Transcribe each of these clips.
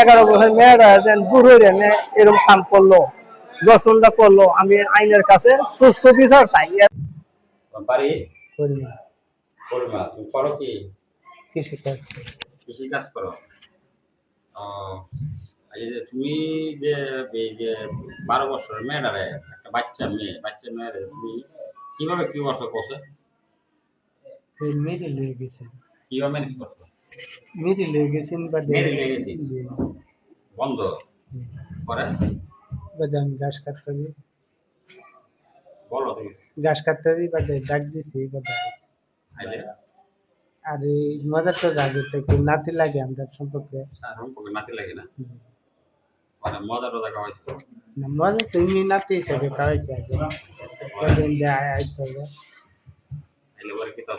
এগারো বছর মেয়েরা হয়ে এরকম কাম করল দর্শনটা করল আমি আইনের কাছে সুস্থ বিচার চাই। বাড়ি করি। না করবা তুমি করো কি? কৃষি কাজ কৃষি কাজ করো। ও এই যে তুমি যে যে বারো বছরের মেয়েটারে একটা বাচ্চা মেয়ে বাচ্চা মেয়েরে তুমি কীভাবে কি বছর করছ কীভাবে ম্যানেজ করছ? মিডিল হয়ে গেছেন বা মেরে লেগেছি। বন্ধ। করে বাদাম ঘাস কাটতে দিই বলো। ঘাস কাটতে দিই বা ডাক দিছি বা আর এই লাগে তো একটু নাতি লাগে আমরা সম্পর্কে। সম্পর্কে নাতি লাগে না। মানে মজা টজা খাওয়াইছো? না, মজা তো এমনি নাতি হিসাবে খাওয়াইছে আগে কদিন দিয়ে আইতে হবে আইলে পরে কি তার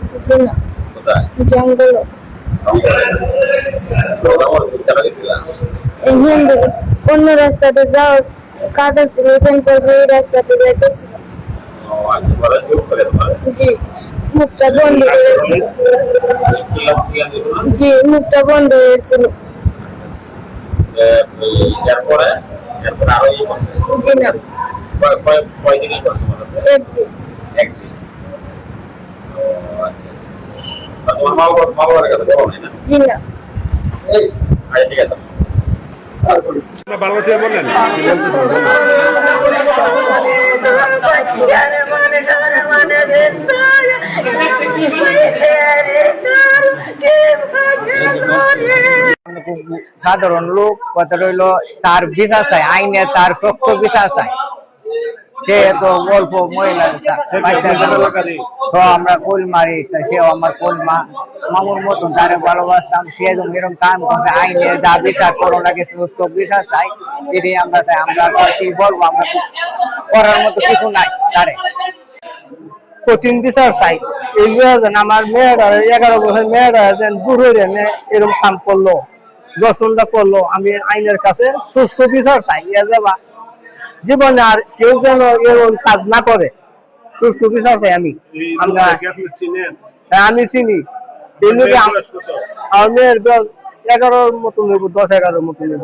জি না জঙ্গল। হিন্দু অন্য রাস্তাতে যাও কাদা ছিল এখান এই রাস্তাতে তোমার জি মুখটা বন্ধ হয়েছিল জি মুখটা বন্ধ হয়েছিল এরপরে? এরপরে আরও জি না। কয় কয় কয়দিনই করছে? একদিন। আচ্ছা আচ্ছা। তোমার মা বাবা মা বাবার কাছে বলো না? জি না। আচ্ছা ঠিক আছে। খুব সাধারণ লোক কথা রইল তার বিচার চাই আইনে তার শক্ত বিচার চাই। সে তো অল্প মহিলা তো আমরা কোল মারি সেও আমার কোল মা মামুর মতন তারে ভালোবাসতাম সে এরকম কাম করছে আইনে যা বিচার করো সুস্থ বিচার চাই। এটাই আমরা চাই আমরা কি বলব আমরা করার মতো কিছু নাই তারে। কঠিন বিচার চাই। এই যেন আমার মেয়েরা এগারো বছর মেয়েরা যেন যেন এরকম কাম করল দর্শনটা করল আমি আইনের কাছে সুস্থ বিচার চাই। এ যাবা জীবনে আর কেউ যেন এরকম কাজ না করে। সুস্থ বিচার আমি। আমরা হ্যাঁ, আমি চিনি। এমনি আমার মেয়ের এগারোর মতন নেব দশ এগারোর মতন নেব